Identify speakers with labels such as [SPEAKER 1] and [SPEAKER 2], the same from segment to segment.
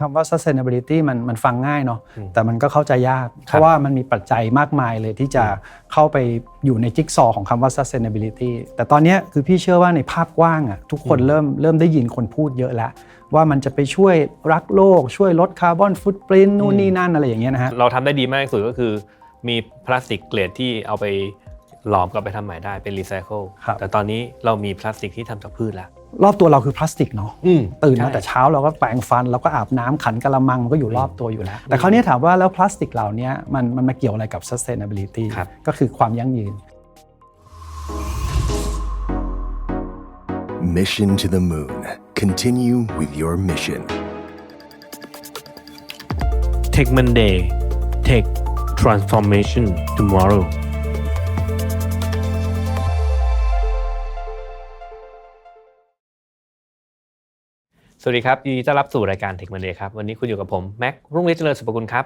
[SPEAKER 1] คำว่า sustainability มันมันฟังง่ายเนาะ
[SPEAKER 2] อืม
[SPEAKER 1] แต่มันก็เข้าใจยาก เพราะว่ามันมีปัจจัยมากมายเลยที่จะเข้าไปอยู่ในจิ๊กซอว์ของคำว่า sustainability แต่ตอนเนี้ยคือพี่เชื่อว่าในภาพกว้างอะทุกคนเริ่มเริ่มได้ยินคนพูดเยอะแล้ว ว่ามันจะไปช่วยรักโลก ช่วยลดคาร์บอนฟุตปรินนู่นนี่นั่นอะไรอย่างเงี้ยนะฮะ
[SPEAKER 2] เราทำได้ดีมากที่สุดก็คือมีพลาสติกเกรดที่เอาไปหลอมกลับไปทำใหม่ได้เป็นรีไซเคิล
[SPEAKER 1] ครับ
[SPEAKER 2] แต่ตอนนี้เรามีพลาสติกที่ทำจากพืชแล้ว
[SPEAKER 1] รอบตัวเราคือพลาสติกเนาะ
[SPEAKER 2] อืม
[SPEAKER 1] ตื่นมา
[SPEAKER 2] ใช่
[SPEAKER 1] แต่เช้าเราก็แปรงฟันเราก็อาบน้ำขันกะละมังมันก็อยู่รอบตัวอยู่แล้ว แต่คราวนี้ถามว่าแล้วพลาสติกเหล่านี้มันมันมาเกี่ยวอะไรกับ sustainability
[SPEAKER 2] ครับ
[SPEAKER 1] ก็คือความยั่งยืน
[SPEAKER 3] Mission to the Moon. Continue with your mission.
[SPEAKER 4] Tech Monday Tech Transformation Tomorrow
[SPEAKER 2] สวัสดีครับยินดีต้อนรับสู่รายการ Tech Monday ครับวันนี้คุณอยู่กับผมแม็กรุ่งฤทธิ์เจริญสุภกุลครับ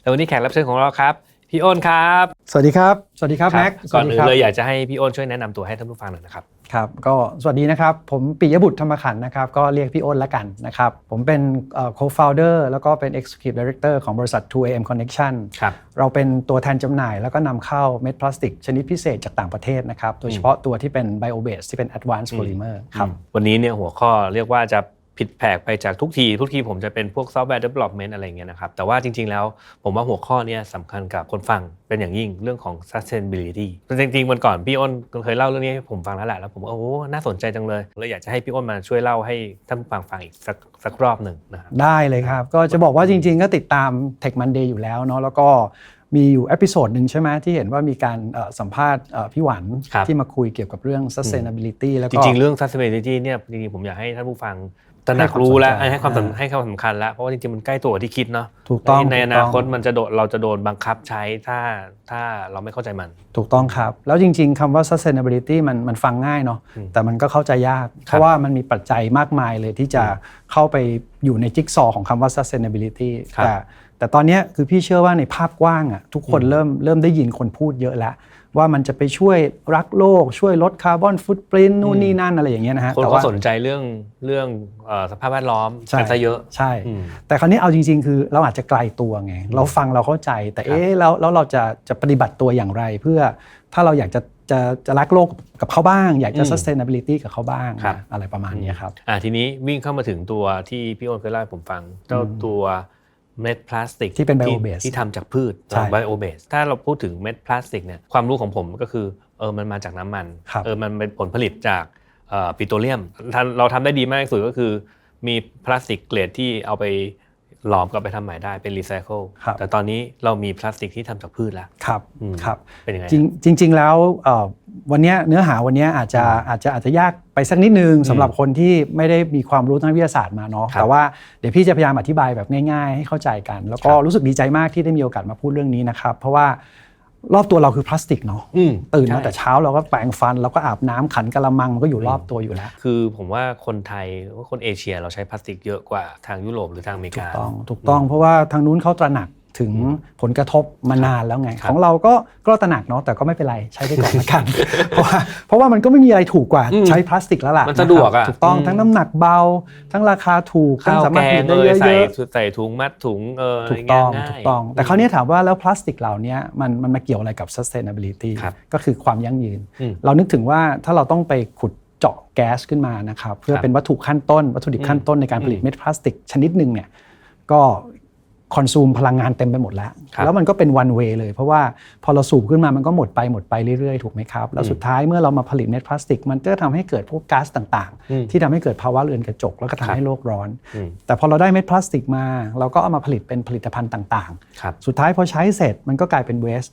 [SPEAKER 2] แล้ววันนี้แขกรับเชิญของเราครับพี่อ้นครับ
[SPEAKER 1] สวัสดีครับ สวัสดีครับแม็ก
[SPEAKER 2] ก่อนอื่
[SPEAKER 1] สวันสดีครับ
[SPEAKER 2] เลยอยากจะให้พี่อ้นช่วยแนะนำตัวให้ท่านผู้ฟังหน่อยนะครับ
[SPEAKER 1] ครับก็สวัสดีนะครับผมปิยบุตรธรรมขันธ์นะครับก็เรียกพี่อ้นละกันนะครับผมเป็นเอ่อ co-founder แล้วก็เป็น executive director ของบริษัท 2AM Connection
[SPEAKER 2] ครับ
[SPEAKER 1] เราเป็นตัวแทนจำหน่ายแล้วก็นำเข้าเม็ดพลาสติก ชนิดพิเศษจากต่างประเทศนะครับโดยเฉพาะตัวที่เป็น bio base ที่เป็น advanced polymer ครับ
[SPEAKER 2] วันนี้เนี่ยหัวข้อเรียกว่าจะ ผิดแผกไปจากทุกที ทุกทีผมจะเป็นพวกซอฟต์แวร์ development อะไรอย่างเงี้ยนะครับ แต่ว่าจริง ๆ แล้วผมว่าหัวข้อเนี้สำคัญกับคนฟังเป็นอย่างยิ่งเรื่องของ sustainability จริงๆวันก่อนพี่อ้นเคยเล่าเรื่องนี้ให้ผมฟังแล้วแหละแล้วผมก็โอ้น่าสนใจจังเลยเลยอยากจะให้พี่อ้นมาช่วยเล่าให้ท่านผู้ฟังฟังอีกสักสักรอบหนึ่งนะครับ
[SPEAKER 1] ได้เลยครับ ก็จะบอกว่าจริง ๆ ก็ติดตาม Tech Monday อยู่แล้วเนาะแล้วก็มีอยู่เอพิโซดหนึ่งใช่ไหมที่เห็นว่ามีการเอ่อสัมภาษณ์เอ่อพี่หวัน
[SPEAKER 2] ครับ
[SPEAKER 1] ที่มาคุยเกี่ยวกับเรื่อง sustainability แล้ว
[SPEAKER 2] จ
[SPEAKER 1] ก็
[SPEAKER 2] ริง ๆ เรื่อง sustainability เนี่ยจริงๆผมอยากให้ท่านผู้ฟัง ตระหนัก
[SPEAKER 1] ให้ความ
[SPEAKER 2] รู้แล้ว
[SPEAKER 1] สนใจ
[SPEAKER 2] ให้ความสำ
[SPEAKER 1] อ่า
[SPEAKER 2] ให้ความสำคัญแล้วเพราะว่าจริงๆมันใกล้ตัวกว่าที่คิดเนาะ
[SPEAKER 1] ถูกต้อง
[SPEAKER 2] ใน
[SPEAKER 1] ถูก
[SPEAKER 2] อ
[SPEAKER 1] ต้อง
[SPEAKER 2] นาคตมันจะโดนเราจะโดนบังคับใช้ถ้าถ้าเราไม่เข้าใจมัน
[SPEAKER 1] ถูกต้องครับ แล้วจริง ๆคำว่า sustainability มันมันฟังง่ายเนาะ
[SPEAKER 2] อืม
[SPEAKER 1] แต่มันก็เข้าใจยาก เพราะว่ามันมีปัจจัยมากมายเลยที่จะเข้าไปอยู่ในจิ๊กซอว์ของคำว่า sustainability
[SPEAKER 2] ครับ
[SPEAKER 1] แต่แต่ตอนเนี้ยคือพี่เชื่อว่าในภาพกว้างอะทุกคนเริ่มเริ่มได้ยินคนพูดเยอะแล้ว ว่ามันจะไปช่วยรักโลก ช่วยลดคาร์บอนฟุตปรินนู่นนี่นั่นอะไรอย่างเงี้ยนะฮะ
[SPEAKER 2] คน
[SPEAKER 1] แต่
[SPEAKER 2] เขา
[SPEAKER 1] ว่า
[SPEAKER 2] สนใจเรื่องเรื่องเอ่อสภาพแวดล้อม
[SPEAKER 1] ใช่
[SPEAKER 2] กันซะเยอะ
[SPEAKER 1] ใช่
[SPEAKER 2] อืม
[SPEAKER 1] แต่คราวนี้เอาจริง ๆ คือเราอาจจะไกลตัวไง เราฟังเราเข้าใจ แต่เอ๊ะแล้วแล้วเราจะจะปฏิบัติตัวอย่างไร เพื่อถ้าเราอยากจะจะจะรักโลกกับเขาบ้าง อยากจะ
[SPEAKER 2] อืม
[SPEAKER 1] sustainability กับเขาบ้าง
[SPEAKER 2] ครับ
[SPEAKER 1] อะไรประมาณเนี้ยครับ
[SPEAKER 2] อ่าทีนี้วิ่งเข้ามาถึงตัวที่พี่อ้นเคยเล่าให้ผมฟังเจ้าตัว เม็ดพลาสติก
[SPEAKER 1] ที่เป็น bio-based
[SPEAKER 2] ที่ทำจากพืช
[SPEAKER 1] ใช่
[SPEAKER 2] ไบโอเบสถ้าเราพูดถึงเม็ดพลาสติกเนี่ยความรู้ของผมก็คือเออมันมาจากน้ำมัน
[SPEAKER 1] ครับ
[SPEAKER 2] เออมันเป็นผลผลิตจากเอ่อปิโตรเลียมท่านเราทำได้ดีมากที่สุดก็คือ มีพลาสติกเกรดที่เอาไป หลอมกลับไปทำใหม่ได้เป็นรีไซเคิล
[SPEAKER 1] ครับ
[SPEAKER 2] แต่ตอนนี้เรามีพลาสติกที่ทำจากพืชแล้ว
[SPEAKER 1] ครับ
[SPEAKER 2] อืม
[SPEAKER 1] ครับ
[SPEAKER 2] เป็นยังไง
[SPEAKER 1] จริงจริงๆแล้วเอ่อวันเนี้ยเนื้อหาวันเนี้ยอาจจะอาจจะอาจจะยากไปสักนิดนึงสำหรับคนที่ไม่ได้มีความรู้ทางวิทยาศาสตร์มาเนาะ
[SPEAKER 2] ครับ
[SPEAKER 1] แต่ว่าเดี๋ยวพี่จะพยายามอธิบายแบบง่าย ๆ ให้เข้าใจกัน แล้วก็
[SPEAKER 2] ครับ
[SPEAKER 1] รู้สึกดีใจมากที่ได้มีโอกาสมาพูดเรื่องนี้นะครับ เพราะว่า รอบตัวเราคือพลาสติกเนาะ
[SPEAKER 2] อืม
[SPEAKER 1] ตื่นมา
[SPEAKER 2] ใช่
[SPEAKER 1] แต่เช้าเราก็แปรงฟันเราก็อาบน้ำขันกะละมังมันก็อยู่รอบตัวอยู่แล้ว
[SPEAKER 2] คือผมว่าคนไทยหรือว่าคนเอเชียเราใช้พลาสติกเยอะกว่าทางยุโรปหรือทางอเมริ
[SPEAKER 1] ถู
[SPEAKER 2] กา
[SPEAKER 1] กต้องถูกต้องเพราะว่าทางนู้นเขาตระหนัก ถึงผลกระทบมานานแล้วไง
[SPEAKER 2] ครับ
[SPEAKER 1] ของเราก็ก็ตระหนักเนาะแต่ก็ไม่เป็นไรใช้ไปก่อนละกัน เพราะว่าเพราะว่ามันก็ไม่มีอะไรถูกกว่า
[SPEAKER 2] อืม
[SPEAKER 1] ใช้พลาสติกแล้วล่ะ
[SPEAKER 2] มันสะดวกอะ
[SPEAKER 1] นะครับถูกต้อง
[SPEAKER 2] อืม
[SPEAKER 1] ทั้งน้ำหนักเบา ทั้งราคาถูกทั้ง
[SPEAKER 2] ข้าว
[SPEAKER 1] สา
[SPEAKER 2] แก
[SPEAKER 1] มารถผลิ
[SPEAKER 2] ง
[SPEAKER 1] ตได้
[SPEAKER 2] เอ
[SPEAKER 1] เย
[SPEAKER 2] ยใส่
[SPEAKER 1] อะ
[SPEAKER 2] ใส่ถุงมัดถุงเออ
[SPEAKER 1] ๆถูกต้อง
[SPEAKER 2] ง่ายๆ
[SPEAKER 1] ถูกต้อง แต่คราวนี้ถามว่าแล้วพลาสติกเหล่านี้มันมันมาเกี่ยวอะไรกับ sustainability
[SPEAKER 2] ครับ
[SPEAKER 1] ก็คือความยั่งยืน
[SPEAKER 2] อืม
[SPEAKER 1] เรานึกถึงว่าถ้าเราต้องไปขุดเจาะแก๊สขึ้นมานะครับเพื่อ
[SPEAKER 2] ครับ
[SPEAKER 1] เป็นวัตถุขั้นต้น วัตถุดิบขั้นต้นในการผลิตเม็ดพลาสติกชนิดหนึ่งเนี่ยก็ คอนซูมพลังงานเต็มไปหมดแล้ว
[SPEAKER 2] ครับ
[SPEAKER 1] แล้วมันก็เป็น one way เลย เพราะว่าพอเราสูบขึ้นมามันก็หมดไปหมดไปเรื่อยๆ ถูกไหมครับ แล้วสุดท้ายเมื่อเรามาผลิตเม็ดพลาสติก มันก็ทำให้เกิดพวกก๊าซต่าง
[SPEAKER 2] อืม
[SPEAKER 1] ๆที่ทำให้เกิดภาวะเรือนกระจก แล้วก็ทำ
[SPEAKER 2] ครับ
[SPEAKER 1] ให้โลกร้อน
[SPEAKER 2] อืม
[SPEAKER 1] แต่พอเราได้เม็ดพลาสติกมา เราก็เอามาผลิตเป็นผลิตภัณฑ์ต่างๆ
[SPEAKER 2] ครับ
[SPEAKER 1] สุดท้ายพอใช้เสร็จมันก็กลายเป็นเวส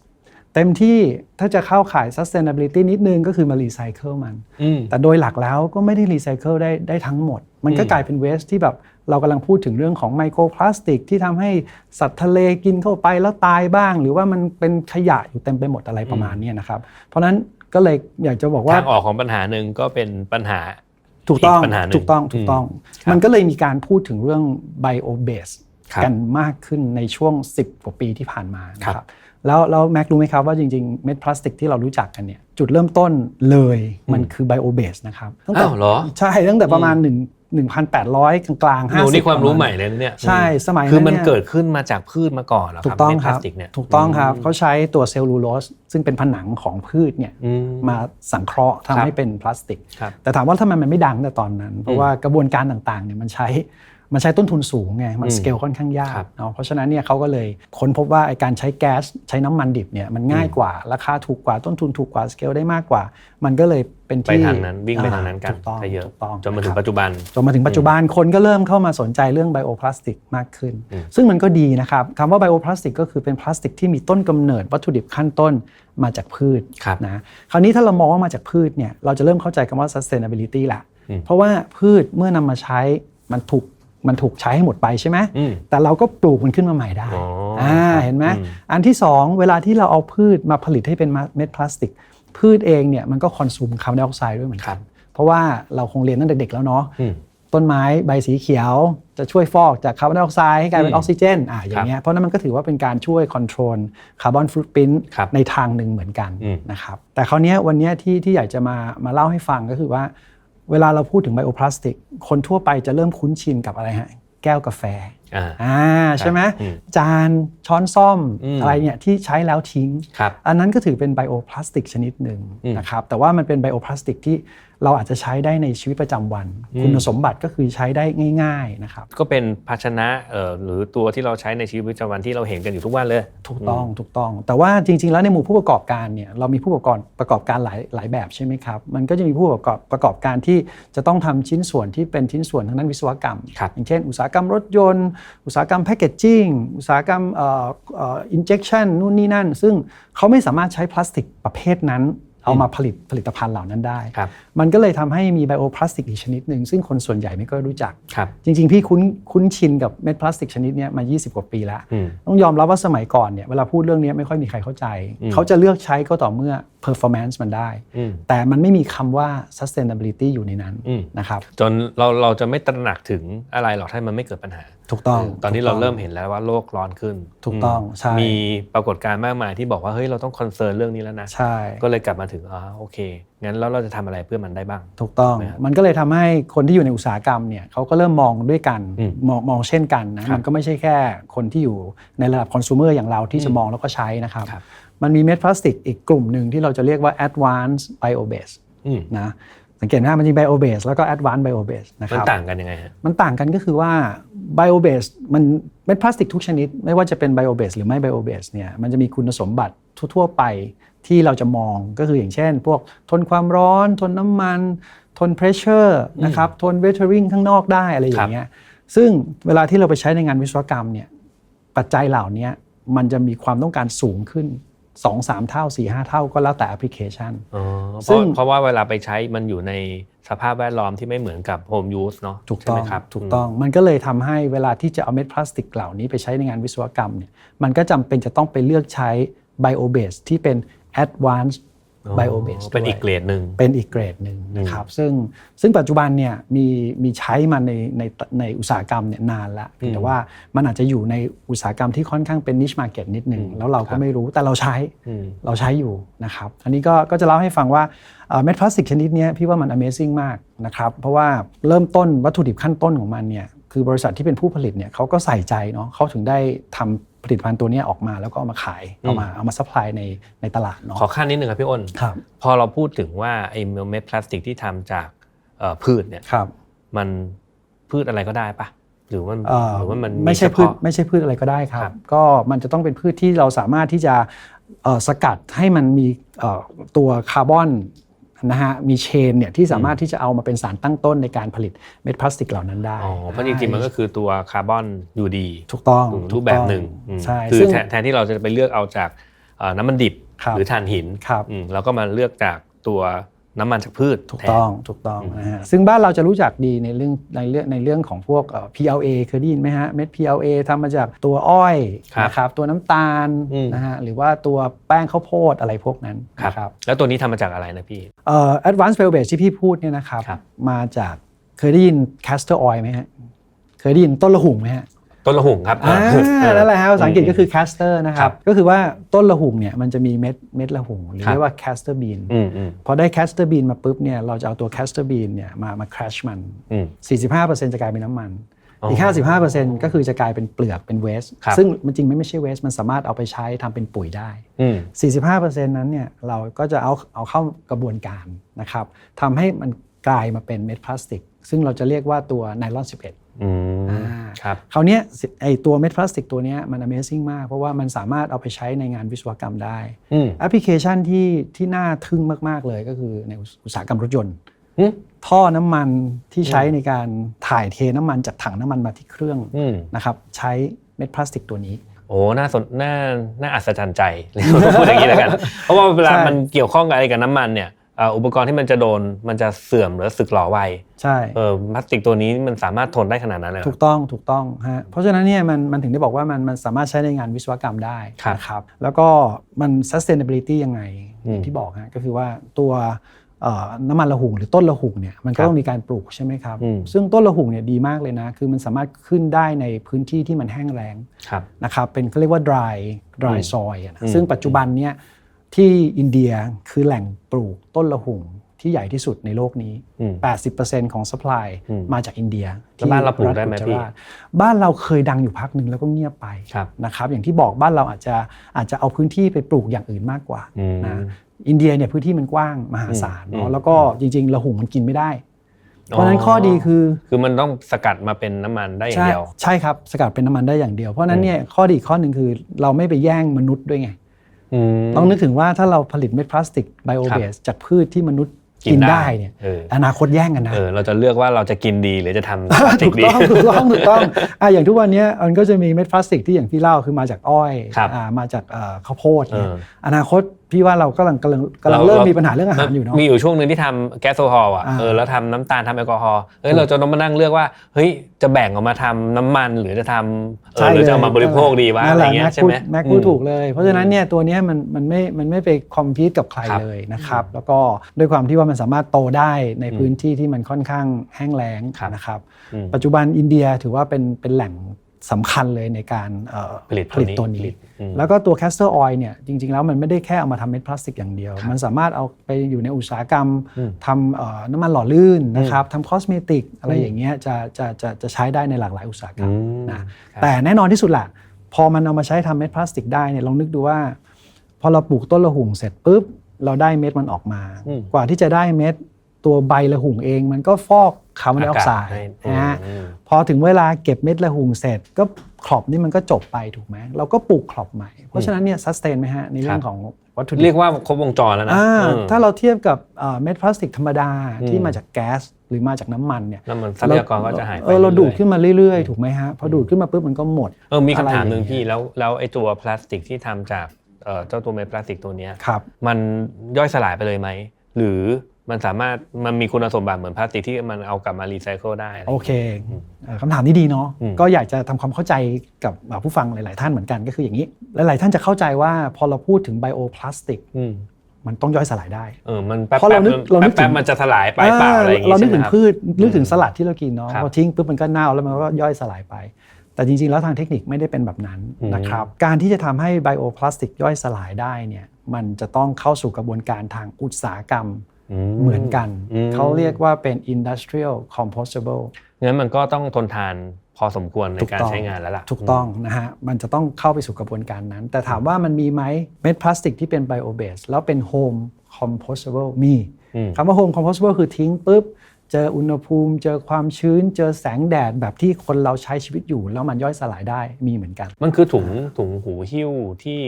[SPEAKER 1] เต็มที่ถ้าจะเข้าขาย sustainability นิดนึงก็คือมารีไซเคิลมัน
[SPEAKER 2] อืม
[SPEAKER 1] แต่โดยหลักแล้วก็ไม่ได้รีไซเคิลได้ได้ทั้งหมด มันก็
[SPEAKER 2] อืม
[SPEAKER 1] กลายเป็นเวสที่แบบเรากำลังพูดถึงเรื่องของไมโครพลาสติก ที่ทำให้สัตว์ทะเลกินเข้าไปแล้วตายบ้าง หรือว่ามันเป็นขยะอยู่เต็มไปหมดอะไรประมาณเนี้ยนะครับ เพราะฉะนั้นก็เลยอยากจะบอกว่า
[SPEAKER 2] ทางออกของปัญหาหนึ่งก็เป็นปัญหา
[SPEAKER 1] ถูกต้อง
[SPEAKER 2] อีกปัญหาหนึ่ง
[SPEAKER 1] ถูกต้องถูกต้อง
[SPEAKER 2] ครับ
[SPEAKER 1] มันก็เลยมีการพูดถึงเรื่อง bio base
[SPEAKER 2] ครับ
[SPEAKER 1] กันมากขึ้นในช่วง 10 กว่าปีที่ผ่านมานะค
[SPEAKER 2] ครั
[SPEAKER 1] รับบแล้วแล้วแม็กรู้ไหมครับว่าจริงๆ เม็ดพลาสติกที่เรารู้จักกันเนี่ยจุดเริ่มต้นเลยมันคือ bio base นะครับตั้งแต่
[SPEAKER 2] อ้าวเหรอ
[SPEAKER 1] ใช่ตั้งแต่ประมาณ1 1,800 กลางๆ
[SPEAKER 2] หนู
[SPEAKER 1] 50
[SPEAKER 2] นี่ความรู้
[SPEAKER 1] ประณ
[SPEAKER 2] ใหม่เลยนะเนี่ย
[SPEAKER 1] ใช่สมัยนั้น
[SPEAKER 2] คือมัน
[SPEAKER 1] เนี่ย
[SPEAKER 2] เกิดขึ้นมาจากพืชมาก่อนเหรอค
[SPEAKER 1] ถู
[SPEAKER 2] รับ
[SPEAKER 1] กต้อง
[SPEAKER 2] เม็ด
[SPEAKER 1] ค
[SPEAKER 2] พลา
[SPEAKER 1] รับ
[SPEAKER 2] สติกเนี่ย
[SPEAKER 1] ถูกต้องครับเขาใช้ตัวเซลลูโลสซึ่งเป็นผนังของพืชเนี่ย
[SPEAKER 2] อืม
[SPEAKER 1] มาสังเคราะห์
[SPEAKER 2] ครั
[SPEAKER 1] ทำ
[SPEAKER 2] บ
[SPEAKER 1] ให้เป็นพลาสติก
[SPEAKER 2] ครับ
[SPEAKER 1] แต่ถามว่าทำไมมันไม่ดังแต่ตอนนั้น เพราะว่ากระบวนการต่างๆเนี่ยมันใช้ มันใช้ต้นทุนสูงไงมัน
[SPEAKER 2] อืม
[SPEAKER 1] สเกลค่อนข้างยา
[SPEAKER 2] ครั
[SPEAKER 1] ก
[SPEAKER 2] บ
[SPEAKER 1] เนาะเพราะฉะนั้นเนี่ยเขาก็เลยค้นพบว่าไอ้การใช้แก๊สใช้น้ำมันดิบเนี่ยมันง่ายกว่าราคาถูกกว่าต้นทุนถูกกว่าสเกลได้มากกว่า มันก็เลยเป็น
[SPEAKER 2] ไป
[SPEAKER 1] ที่
[SPEAKER 2] ทางนั้นวิ่งไปทางนั้นกัน
[SPEAKER 1] ถูกต้อง
[SPEAKER 2] ได้เยอะ
[SPEAKER 1] ถูกต้อง
[SPEAKER 2] จนมาถึงะ
[SPEAKER 1] ครับ
[SPEAKER 2] ปัจจุบัน
[SPEAKER 1] จนมาถึงปัจจุบันคนก็เริ่มเข้ามาสนใจเรื่องไบโอพลาสติกมากขึ้น
[SPEAKER 2] อืม
[SPEAKER 1] ซึ่งมันก็ดีนะครับคำว่าไบโอพลาสติกก็คือเป็นพลาสติกที่มีต้นกำเนิดวัตถุดิบขั้นต้นมาจากพืช
[SPEAKER 2] ครับ
[SPEAKER 1] นะคราวนี้ถ้าเรามองว่ามาจากพืชเนี่ยเราจะเริ่มเข้าใจคำว่า sustainability ละ
[SPEAKER 2] อืม
[SPEAKER 1] เพราะว่าพืชเมื่อนำมาใช้มันถูก มันถูกใช้ให้หมดไปใช่ไหม
[SPEAKER 2] อืม
[SPEAKER 1] แต่เราก็ปลูกมันขึ้นมาใหม่ได้
[SPEAKER 2] อ๋ออ่่าครับ
[SPEAKER 1] เห็นไหม
[SPEAKER 2] อืม
[SPEAKER 1] อันที่สองเวลาที่เราเอาพืชมาผลิตให้เป็นเม็ดพลาสติก พืชเองเนี่ยมันก็คอนซูมคาร์บอนไดออกไซด์ด้วยเหมือนกัน เพราะว่าเราคงเรียนตั้งแต่เด็กแล้วเนาะ
[SPEAKER 2] อืม
[SPEAKER 1] ต้นไม้ใบสีเขียวจะช่วยฟอกจากคาร์บอนไดออกไซด์ให้กลายเป็น
[SPEAKER 2] อื
[SPEAKER 1] อ
[SPEAKER 2] ม
[SPEAKER 1] อกซิเจนอ่าอย่างเงี้ยเพราะนั้นมันก็ถือว่าเป็นการช่วยคอนโทรลคาร์บอนฟุตพิ้น
[SPEAKER 2] ครับ
[SPEAKER 1] ในทางหนึ่งเหมือนกัน
[SPEAKER 2] อืม
[SPEAKER 1] นะครับแต่คราวเนี้ยวันเนี้ยที่ที่อยากจะมามาเล่าให้ฟังก็คือว่า เวลาเราพูดถึงไบโอพลาสติก คนทั่วไปจะเริ่มคุ้นชินกับอะไรฮะ แก้วกาแฟ
[SPEAKER 2] อ่า
[SPEAKER 1] อ่าใช่ไหม
[SPEAKER 2] อืม
[SPEAKER 1] จานช้อนซ่อม
[SPEAKER 2] อืม
[SPEAKER 1] อะไรเนี่ยที่ใช้แล้วทิ้ง
[SPEAKER 2] ครับ
[SPEAKER 1] อันนั้นก็ถือเป็นไบโอพลาสติกชนิดหนึ่ง
[SPEAKER 2] อืม
[SPEAKER 1] นะครับแต่ว่ามันเป็นไบโอพลาสติกที่ เราอาจจะใช้ได้ในชีวิตประจำวัน
[SPEAKER 2] อืม
[SPEAKER 1] คุณสมบัติก็คือใช้ได้ง่ายๆนะครับ
[SPEAKER 2] ก็เป็นภาชนะเอ่อหรือตัวที่เราใช้ในชีวิตประจำวันที่เราเห็นกันอยู่ทุกวันเลย
[SPEAKER 1] ถูกต้องถูกต้อง แต่ว่าจริง ๆ แล้วในหมู่ผู้ประกอบการเนี่ยเรามีผู้ประกอบประกอบการหลายหลายแบบใช่ไหมครับมันก็จะมีผู้ประกอบประกอบการที่จะต้องทำชิ้นส่วนที่เป็นชิ้นส่วนทางด้านวิศวกรรม
[SPEAKER 2] ครับ
[SPEAKER 1] อย่างเช่น อุตสาหกรรมรถยนต์ อุตสาหกรรมแพคเกจจิ้งอุตสาหกรรมเอ่อเอ่อ injection นู่นนี่นั่น ซึ่งเขาไม่สามารถใช้พลาสติกประเภทนั้น เอามาผลิตผลิตภัณฑ์เหล่านั้นได้
[SPEAKER 2] ครับ
[SPEAKER 1] มันก็เลยทำให้มีไบโอพลาสติกอีกชนิดหนึ่งซึ่งคนส่วนใหญ่ไม่ค่อยรู้จัก
[SPEAKER 2] ครับ
[SPEAKER 1] จริงๆ พี่คุ้นคุ้นชินกับเม็ดพลาสติกชนิดเนี้ยมา 20 กว่าปีแล้ว
[SPEAKER 2] อืม
[SPEAKER 1] ต้องยอมรับว่าสมัยก่อนเนี่ยเวลาพูดเรื่องนี้ไม่ค่อยมีใครเข้าใจ
[SPEAKER 2] อืม
[SPEAKER 1] เขาจะเลือกใช้ก็ต่อเมื่อ performance มันได้
[SPEAKER 2] อืม
[SPEAKER 1] แต่มันไม่มีคำว่า sustainability อยู่ในนั้น
[SPEAKER 2] อืม
[SPEAKER 1] นะครับ
[SPEAKER 2] จนเราเราจะไม่ตระหนักถึงอะไรหรอกถ้ามันไม่เกิดปัญหา
[SPEAKER 1] ถูกต้อง
[SPEAKER 2] ตอนนี้
[SPEAKER 1] ถูก
[SPEAKER 2] เรา
[SPEAKER 1] ต้ง
[SPEAKER 2] เริ่มเห็นแล้วว่าโลกร้อนขึ้น
[SPEAKER 1] ถูกต้อง
[SPEAKER 2] ม
[SPEAKER 1] ใช่
[SPEAKER 2] มีปรากฏการณ์มากมายที่บอกว่าเฮ้ยเราต้องคอนเซิร์นเรื่องนี้แล้วนะ
[SPEAKER 1] ใช่
[SPEAKER 2] ก็เลยกลับมาถึงอ๋อโอเคงั้นแล้วเราจะทำอะไรเพื่อมันได้บ้าง
[SPEAKER 1] ถูกต้อง
[SPEAKER 2] นะครับ
[SPEAKER 1] มันก็เลยทำให้คนที่อยู่ในอุตสาหกรรมเนี่ยเขาก็เริ่มมองด้วยกัน
[SPEAKER 2] อืม
[SPEAKER 1] มองมองเช่นกันนะ
[SPEAKER 2] ครับ
[SPEAKER 1] มันก็ไม่ใช่แค่คนที่อยู่ในระดับคอน sumer อย่างเราที่จะ
[SPEAKER 2] อืม
[SPEAKER 1] มองแล้วก็ใช้นะครับ
[SPEAKER 2] ครับ
[SPEAKER 1] มันมีเม็ดพลาสติกอีกกลุ่มหนึ่งที่เราจะเรียกว่า advanced bio base
[SPEAKER 2] อืม
[SPEAKER 1] นะสังเกตนะมันมี bio base แล้วก็ advanced bio base นะค
[SPEAKER 2] มัน
[SPEAKER 1] รับ
[SPEAKER 2] ต่างกันยังไงฮะ
[SPEAKER 1] มันต่างกันก็คือว่า bio base มันเม็ดพลาสติกทุกชนิด ไม่ว่าจะเป็น bio base หรือไม่ bio base เนี่ยมันจะมีคุณสมบัติทั่วๆไปที่เราจะมองก็คืออย่างเช่น พวกทนความร้อน ทนน้ำมัน ทน pressure นะครับทน weathering ข้างนอกได้อะไรอย่างเงี้ยซึ่งเวลาที่เราไปใช้ในงานวิศวกรรมเนี่ยปัจจัยเหล่านี้มันจะมีความต้องการสูงขึ้น2-3 เท่า 4-5 เท่าก็แล้วแต่แอปพลิเคชัน
[SPEAKER 2] อ๋อเพ
[SPEAKER 1] ซึ่
[SPEAKER 2] ราะ
[SPEAKER 1] ง
[SPEAKER 2] เพราะว่าเวลาไปใช้มันอยู่ใน สภาพแวดล้อมที่ไม่เหมือนกับโฮมยูสเนาะ
[SPEAKER 1] ถูก
[SPEAKER 2] ใช่
[SPEAKER 1] ต้อ
[SPEAKER 2] ไหม
[SPEAKER 1] ง
[SPEAKER 2] ครับ
[SPEAKER 1] ถูกต้องมันก็เลยทำให้เวลาที่จะเอาเม็ดพลาสติกเหล่านี้ไปใช้ในงานวิศวกรรมเนี่ยมันก็จำเป็นจะต้องไปเลือกใช้ bio base ที่เป็น advanced
[SPEAKER 2] อ๋อ
[SPEAKER 1] bio base
[SPEAKER 2] เป็น
[SPEAKER 1] ด้วย
[SPEAKER 2] อีกเกรดหนึ่ง
[SPEAKER 1] เป็นอีกเกรดหนึ่งนะครับซึ่งซึ่งปัจจุบันเนี่ยมีมีใช้มาในในในอุตสาหกรรมเนี่ยนานละเพียงแต่ว่ามันอาจจะอยู่ในอุตสาหกรรมที่ค่อนข้างเป็น niche market นิดหนึ่ง
[SPEAKER 2] อืม
[SPEAKER 1] แล้วเรา
[SPEAKER 2] ค
[SPEAKER 1] ก็
[SPEAKER 2] รับ
[SPEAKER 1] ไม่รู้แต่เราใช้
[SPEAKER 2] อืม
[SPEAKER 1] เราใช้อยู่นะครับอันนี้ก็ก็จะเล่าให้ฟังว่าเอ่อเม็ดพลาสติกชนิดเนี้ยพี่ว่ามัน Amazing มากนะครับเพราะว่าเริ่มต้นวัตถุดิบขั้นต้นของมันเนี่ย คือบริษัทที่เป็นผู้ผลิตเนี่ยเขาก็ใส่ใจเนาะเขาถึงได้ทำผลิตภัณฑ์ตัวเนี้ยออกมาแล้วก็เอามาขายเอามาเอามาซัพพลายในในตลาดเนาะ
[SPEAKER 2] ขอขั้นนิดหนึ่งครับพี่อ้น
[SPEAKER 1] ครับ
[SPEAKER 2] พอเราพูดถึงว่าไอ้เม็ดพลาสติกที่ทำจากเอ่อพืชเนี่ย
[SPEAKER 1] ครับ
[SPEAKER 2] มันพืชอะไรก็ได้ปะหรือว่า
[SPEAKER 1] เอ่อ
[SPEAKER 2] หรือว่ามัน
[SPEAKER 1] ไม่ใช่
[SPEAKER 2] เฉ
[SPEAKER 1] พืช
[SPEAKER 2] พาะ
[SPEAKER 1] ไม่ใช่พืชอะไรก็ได้ครั
[SPEAKER 2] ครับบ
[SPEAKER 1] ก็มันจะต้องเป็นพืชที่เราสามารถที่จะเอ่อสกัดให้มันมีเอ่อตัวคาร์บอน นะฮะมีเชนเนี่ยที่สามารถที่จะเอามาเป็นสารตั้งต้นในการผลิตเม็ดพลาสติกเหล่านั้นได้
[SPEAKER 2] อ๋อเพราะจริงๆมันก็คือตัวคาร์บอนอยู่ดี
[SPEAKER 1] ถูกต้อง
[SPEAKER 2] รูปแบบหนึ่ง
[SPEAKER 1] ถูกต้อง
[SPEAKER 2] อืม
[SPEAKER 1] ใช่
[SPEAKER 2] คือ
[SPEAKER 1] ซึ่ง
[SPEAKER 2] แทนแทนที่เราจะไปเลือกเอาจากเอ่อน้ำมันดิบ
[SPEAKER 1] ครับ
[SPEAKER 2] หรือถ่านหิน
[SPEAKER 1] ครับ
[SPEAKER 2] อืมเราก็มาเลือกจากตัว น้ำมันจากพืช
[SPEAKER 1] ถูก
[SPEAKER 2] แทน
[SPEAKER 1] ต้องถูกต้อง
[SPEAKER 2] อืม
[SPEAKER 1] นะฮะซึ่งบ้านเราจะรู้จักดีในเรื่องในเรื่องในเรื่องของพวกเอ่อ PLA เคยได้ยินไหมฮะเม็ด PLA ทำมาจากตัวอ้อย
[SPEAKER 2] ครับ
[SPEAKER 1] นะครับตัวน้ำตาล
[SPEAKER 2] อืม
[SPEAKER 1] นะฮะหรือว่าตัวแป้งข้าวโพดอะไรพวกนั้น
[SPEAKER 2] ครับ
[SPEAKER 1] นะครับ
[SPEAKER 2] แล้วตัวนี้ทำมาจากอะไรนะพี่
[SPEAKER 1] เอ่อ advanced f a i l base ที่พี่พูดเนี่ยนะครับ
[SPEAKER 2] ครับ
[SPEAKER 1] มาจากเคยได้ยิน castor oil ไหมฮะเคยได้ยินต้นละหุ่งไหมฮะ
[SPEAKER 2] ต้นละหุ่งครับ
[SPEAKER 1] อ่า
[SPEAKER 2] เออ
[SPEAKER 1] นั่นแหละฮะภาษาอังกฤษก็คือ caster นะค
[SPEAKER 2] ครั
[SPEAKER 1] รับ
[SPEAKER 2] บ
[SPEAKER 1] ก็คือว่าต้นละหุ่งเนี่ยมันจะมีเม็ดเม็ดละหุ่งหรือ
[SPEAKER 2] ครับ
[SPEAKER 1] เรียกว่า caster bean
[SPEAKER 2] อืมอืม
[SPEAKER 1] พอได้ caster bean มาปุ๊บเนี่ยเราจะเอาตัว caster bean เนี่ยมามา crash มัน
[SPEAKER 2] อืม
[SPEAKER 1] 45%จะกลายเป็นน้ำมัน
[SPEAKER 2] อ๋ออี
[SPEAKER 1] อีก 55%ก็คือจะกลายเป็นเปลือกเป็น waste
[SPEAKER 2] ครับ
[SPEAKER 1] ซึ่งมันจริงไม่ใช่ waste มันสามารถเอาไปใช้ทำเป็นปุ๋ยได้
[SPEAKER 2] อืม
[SPEAKER 1] 45%นั้นเนี่ยเราก็จะเอาเอาเข้ากระบวนการนะครับทำให้มันกลายมาเป็นเม็ดพลาสติก ซึ่งเราจะเรียกว่าตัวไนลอน11
[SPEAKER 2] อืม
[SPEAKER 1] อ่า
[SPEAKER 2] ครับ
[SPEAKER 1] คราวเนี้ยสิไอตัวเม็ดพลาสติกตัวเนี้ยมัน Amazing มาก เพราะว่ามันสามารถเอาไปใช้ในงานวิศวกรรมได้
[SPEAKER 2] อืม
[SPEAKER 1] แอปพลิเคชันที่ที่น่าทึ่งมากๆเลยก็คือในอุตสาหกรรมรถยนต์
[SPEAKER 2] อืม
[SPEAKER 1] ท่อน้ำมันที่ใช้ในการถ่ายเทน้ำมันจากถังน้ำมันมาที่เครื่อง
[SPEAKER 2] อืม
[SPEAKER 1] นะครับใช้เม็ดพลาสติกตัวนี้
[SPEAKER 2] โอ้ น่าสนน่า น่าอัศจรรย์ใจพูดอย่างนี้แล้วกัน เพราะว่าเวลา
[SPEAKER 1] ใช่
[SPEAKER 2] มันเกี่ยวข้องกับอะไรกับน้ำมันเนี่ย อ่าอุปกรณ์ที่มันจะโดนมันจะเสื่อมหรือสึกหรอไว
[SPEAKER 1] ใช่
[SPEAKER 2] เออพลาสติกตัวนี้มันสามารถทนได้ขนาดนั้นเลยเหรอ
[SPEAKER 1] ถูกต้องถูกต้องฮะเพราะฉะนั้นเนี่ยมันมันถึงได้บอกว่ามันมันสามารถใช้ในงานวิศวกรรมได้
[SPEAKER 2] ครับ
[SPEAKER 1] นะครับแล้วก็มัน sustainability ยังไง
[SPEAKER 2] อืม
[SPEAKER 1] อย่างที่บอกฮะก็คือว่าตัวเอ่อน้ำมันละหุ่งหรือต้นละหุ่งเนี่ยมัน
[SPEAKER 2] ค
[SPEAKER 1] ก็
[SPEAKER 2] รับ
[SPEAKER 1] ต้องมีการปลูกใช่ไหมครับ
[SPEAKER 2] อืม
[SPEAKER 1] ซึ่งต้นละหุ่งเนี่ยดีมากเลยนะ คือมันสามารถขึ้นได้ในพื้นที่ที่มันแห้งแล้ง
[SPEAKER 2] ครับ
[SPEAKER 1] นะครับเป็นเขาเรียกว่า dry dry
[SPEAKER 2] อืม
[SPEAKER 1] soil อะนะ
[SPEAKER 2] อืม
[SPEAKER 1] ซึ่งปัจจุบันเนี่ย ที่อินเดียคือแหล่งปลูกต้นละหุ่งที่ใหญ่ที่สุดในโลกนี้
[SPEAKER 2] อืม
[SPEAKER 1] 80%ของ supply
[SPEAKER 2] อืม
[SPEAKER 1] มาจากอินเดีย
[SPEAKER 2] แล้วบ้านเราปลูกได้ไหม
[SPEAKER 1] รัฐ
[SPEAKER 2] พี่
[SPEAKER 1] กุจราตบ้านเราเคยดังอยู่พักหนึ่งแล้วก็เงียบไป
[SPEAKER 2] ครับ
[SPEAKER 1] นะครับ อย่างที่บอกบ้านเราอาจจะอาจจะเอาพื้นที่ไปปลูกอย่างอื่นมากกว่า
[SPEAKER 2] อืม
[SPEAKER 1] นะอินเดียเนี่ยพื้นที่มันกว้างมหาศาล
[SPEAKER 2] อืม
[SPEAKER 1] เนาะแล้วก็จริงๆละหุ่งมันกินไม่ได้เพราะฉะนั้นข้อดีคือ
[SPEAKER 2] คือมันต้องสกัดมาเป็นน้ำมันได้อย่าง
[SPEAKER 1] ใช่
[SPEAKER 2] เดียว
[SPEAKER 1] ใช่ครับ สกัดเป็นน้ำมันได้อย่างเดียว เพราะฉะนั้นเนี่ยข้อดีอีกข้อหนึ่งคือเราไม่ไปแย่งมนุษย์ด้วยไง
[SPEAKER 2] อืม
[SPEAKER 1] ต้องนึกถึงว่าถ้าเราผลิตเม็ดพลาสติกไบโอเบสจากพืชที่มนุษย์กินได้เนี่ย
[SPEAKER 2] เออ
[SPEAKER 1] อนาคตแย่งกันนะ
[SPEAKER 2] เออเราจะเลือกว่าเราจะกินดีหรือจะทำพลาสติ
[SPEAKER 1] ถู
[SPEAKER 2] ก
[SPEAKER 1] ก
[SPEAKER 2] ดี
[SPEAKER 1] ต้องถูกต้องถูกต้องอะอย่างทุกวันเนี้ยมันก็จะมีเม็ดพลาสติกที่อย่างพี่เล่าคือมาจากอ้อย
[SPEAKER 2] ครับ
[SPEAKER 1] อ่ามาจากเอ่อข้าวโพดเนี่ย
[SPEAKER 2] เออ
[SPEAKER 1] อนาคต พี่ว่าเรากำลังกำลังกำลังเริ่มมีปัญหาเรื่องอาหารอยู่เนาะ
[SPEAKER 2] มีอยู่ช่วงหนึ่งที่ทำแก๊สโซฮอล์อะ
[SPEAKER 1] อ่า
[SPEAKER 2] เออแล้วทำน้ำตาลทำแอลกอฮอล์เฮ้ยเราจะต้องมานั่งเลือกว่าเฮ้ยจะแบ่งออกมาทำน้ำมันหรือจะทำเออหรือจะเอามาบริโภคดีวะ
[SPEAKER 1] นั่
[SPEAKER 2] อะ
[SPEAKER 1] น
[SPEAKER 2] ไร
[SPEAKER 1] แหละ
[SPEAKER 2] เงี้ย
[SPEAKER 1] แม็ก
[SPEAKER 2] ใช่
[SPEAKER 1] พูด
[SPEAKER 2] ไหม
[SPEAKER 1] แม็กพูด
[SPEAKER 2] อืม
[SPEAKER 1] ถูกเลย เพราะฉะนั้นเนี่ยตัวเนี้ยมันมันไม่มันไม่ไปคอมพีตกับใคร
[SPEAKER 2] ครับ
[SPEAKER 1] เลยนะครับแล้วก็ด้วยความที่ว่ามันสามารถโตได้ในพื้นที่ที่มันค่อนข้างแห้งแล้ง
[SPEAKER 2] ครับ
[SPEAKER 1] นะครับ
[SPEAKER 2] อืม
[SPEAKER 1] ปัจจุบันอินเดียถือว่าเป็นเป็นแหล่ง สำคัญเลยในการเอ่อ
[SPEAKER 2] ผลิต
[SPEAKER 1] ผลิต
[SPEAKER 2] ตั
[SPEAKER 1] ตัวว
[SPEAKER 2] นี้
[SPEAKER 1] นี้
[SPEAKER 2] อืม
[SPEAKER 1] แล้วก็ตัวแคสเตอร์ออยล์เนี่ยจริงๆแล้วมันไม่ได้แค่เอามาทำเม็ดพลาสติกอย่างเดียว
[SPEAKER 2] ครับ
[SPEAKER 1] มันสามารถเอาไปอยู่ในอุตสาหกรรม
[SPEAKER 2] อืม
[SPEAKER 1] ทำเอ่อน้ำมันหล่อลื่นนะครับทำคอสเมติกอะไรอย่างเงี้ยจะจะจะจะใช้ได้ในหลากหลายอุตสาหกรรม
[SPEAKER 2] อืม
[SPEAKER 1] นะครับแต่แน่นอนที่สุดแหละพอมันเอามาใช้ทำเม็ดพลาสติกได้เนี่ยลองนึกดูว่า พอเราปลูกต้นละหุ่งเสร็จปุ๊บเราได้เม็ดมันออกมา
[SPEAKER 2] อืม
[SPEAKER 1] กว่าที่จะได้เม็ดตัวใบละหุ่งเอง มันก็ฟอก คาร์บอนไดออกไซด์
[SPEAKER 2] ให้
[SPEAKER 1] นะฮะ
[SPEAKER 2] อืม
[SPEAKER 1] พอถึงเวลาเก็บเม็ดละหุ่งเสร็จ ก็ครอบนี่มันก็จบไปถูกไหมเราก็ปลูกครอบใหม่ เพราะฉะนั้นเนี่ยซัสเตนไหมฮะในเรื่องของวัตถุดิบ
[SPEAKER 2] เรียกว่าครบวงจรแล้วนะ
[SPEAKER 1] อ่า
[SPEAKER 2] อืม
[SPEAKER 1] ถ้าเราเทียบกับเอ่อเม็ดพลาสติกธรรมดาที่
[SPEAKER 2] อืม
[SPEAKER 1] มาจากแก๊สหรือมาจากน้ำมันเนี่ย
[SPEAKER 2] แล้วมันทรัพยากรก็จะหายไป
[SPEAKER 1] เออเราดูด
[SPEAKER 2] อยๆ
[SPEAKER 1] ขึ้นมาเรื่อยๆ ถูกไหมฮะพอดูดขึ้นมาปุ๊บมันก็หมด
[SPEAKER 2] เออมีคำถามหนึ่ง
[SPEAKER 1] อะไรอย่างเงี้ย
[SPEAKER 2] พี่แล้วแล้วไอ้ตัวพลาสติกที่ทำจากเอ่อเจ้าตัวเม็ดพลาสติกตัวเนี้ย
[SPEAKER 1] ครับ
[SPEAKER 2] มันย่อยสลายไปเลยไหมหรือ มันสามารถมันมีคุณสมบัติเหมือนพลาสติกที่มันเอากลับมารีไซเคิลได้ะไร
[SPEAKER 1] โอเคเอ่อคำถามนี้ดีเนาะ
[SPEAKER 2] อืม
[SPEAKER 1] ก็อยากจะทำความเข้าใจกับเอ่อผู้ฟังหลาย ๆ ท่านเหมือนกันก็คืออย่างนี้ หลาย ๆ ท่านจะเข้าใจว่าพอเราพูดถึงไบโอพลาสติก
[SPEAKER 2] อืม
[SPEAKER 1] มันต้องย่อยสลายได้
[SPEAKER 2] เออมันแป๊บ
[SPEAKER 1] เพราะเรานึก
[SPEAKER 2] ๆ
[SPEAKER 1] เรานึกถึง
[SPEAKER 2] แป๊บๆมันจะสลายไปเปล่าอะไรอย่าง
[SPEAKER 1] เรา
[SPEAKER 2] งี้
[SPEAKER 1] นึ
[SPEAKER 2] ใช่
[SPEAKER 1] ก
[SPEAKER 2] ไหม
[SPEAKER 1] ถึง
[SPEAKER 2] ครับ
[SPEAKER 1] พืชนึกถึงสลัดที่เรากินเนาะ
[SPEAKER 2] ครับ
[SPEAKER 1] พอทิ้งปุ๊บมันก็เน่าแล้วมันก็ย่อยสลายไป แต่จริง ๆ แล้วทางเทคนิคไม่ได้เป็นแบบนั้น
[SPEAKER 2] อืม
[SPEAKER 1] นะครับการที่จะทำให้ไบโอพลาสติกย่อยสลายได้เนี่ยมันจะต้องเข้าสู่กระบวนการทางอุตสาหกรรม เหมือนกัน
[SPEAKER 2] อืม
[SPEAKER 1] เขาเรียกว่าเป็น industrial compostable
[SPEAKER 2] งั้นมันก็ต้องทนทานพอสมควรใน
[SPEAKER 1] ถูก
[SPEAKER 2] การ
[SPEAKER 1] ต้อง
[SPEAKER 2] ใช้งานแล้วล่ะ
[SPEAKER 1] ถูกต้องนะฮะ มันจะต้องเข้าไปสู่กระบวนการนั้น แต่ถามว่ามันมีไหมเม็ดพลาสติกที่เป็นไบโอเบสแล้วเป็นโฮมคอมโพส b เบิลมี
[SPEAKER 2] อืม
[SPEAKER 1] คำว่าโฮมคอมโพส b เบิลคือทิ้งปุ๊บ เจออุณหภูมิ เจอความชื้น เจอแสงแดดแบบที่คนเราใช้ชีวิตอยู่ แล้วมันย่อยสลายได้มีเหมือนกัน
[SPEAKER 2] มันคือถุงถุงหูหิ้วที่